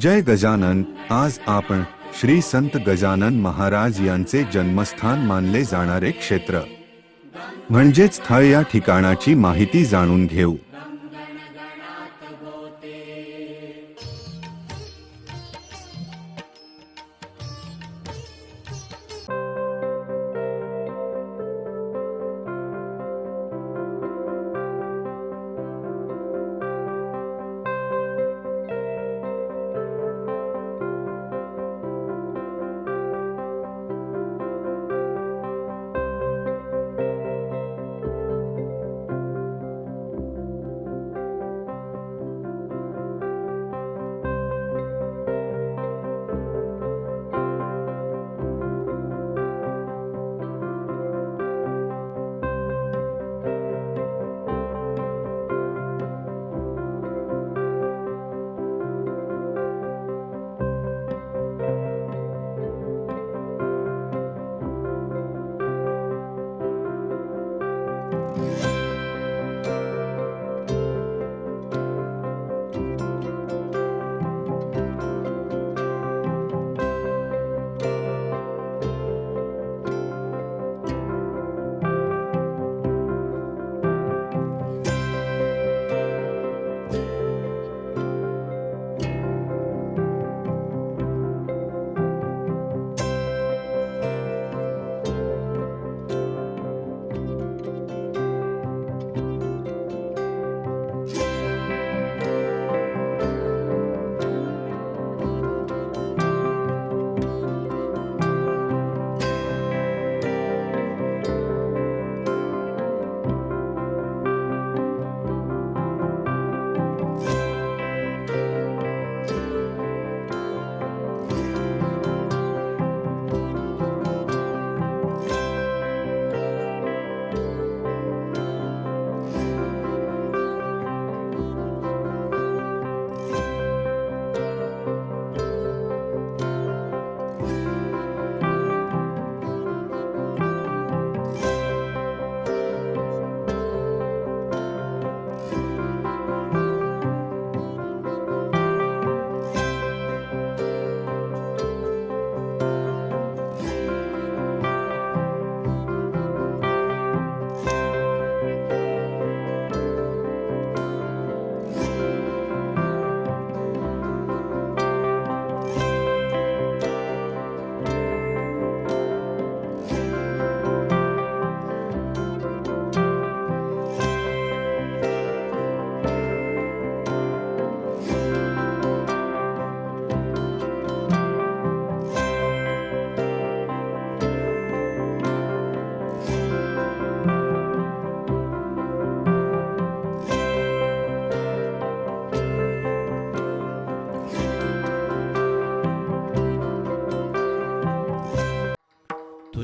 जय गजानन आज आपण श्री संत गजानन महाराज यांचे जन्मस्थान मानले जाणारे क्षेत्र. म्हणजेच स्थळ या ठिकाणाची माहिती जाणून घेऊ.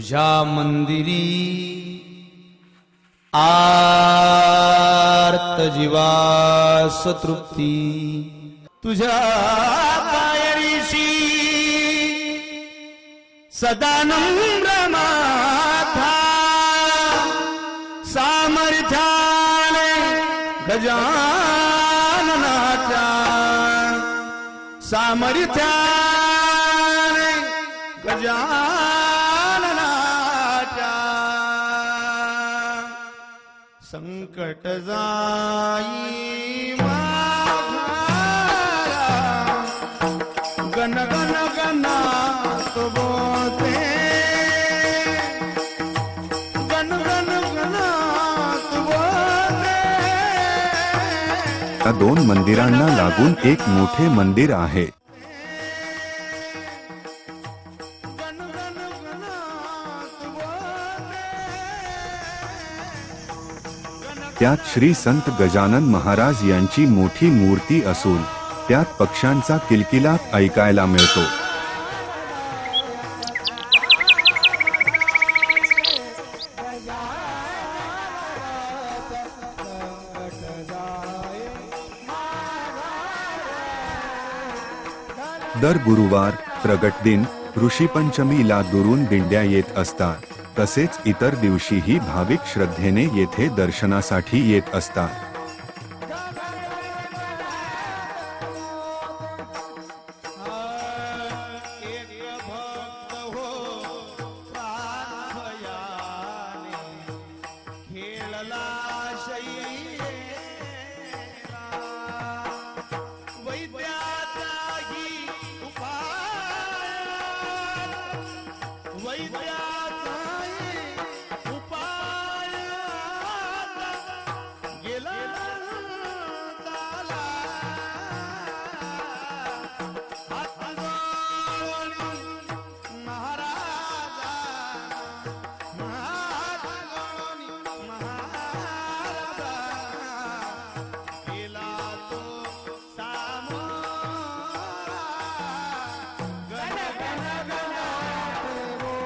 तुझ्या मंदिरी आर्त जीवा सतृप्ती तुझ्या पायरीशी सदानंद माथा सामर्थ्याने गजाननाच्या सामर्थ्याने गजान संकट जाई माघारा. गण गण गणात बोते गण गण गणात दोन मंदिरांना लागून एक मोठे मंदिर आहे. त्यात श्री संत गजानन महाराज यांची मोठी मूर्ती असून त्यात पक्ष्यांचा किलकिलाट ऐकायला मिळतो. दर गुरुवार प्रगट दिन ऋषीपंचमीला दुरून दिंड्या येत असतात. तसेच इतर दिवशीही भाविक श्रद्धेने येथे दर्शनासाठी येत असतात. वैद्या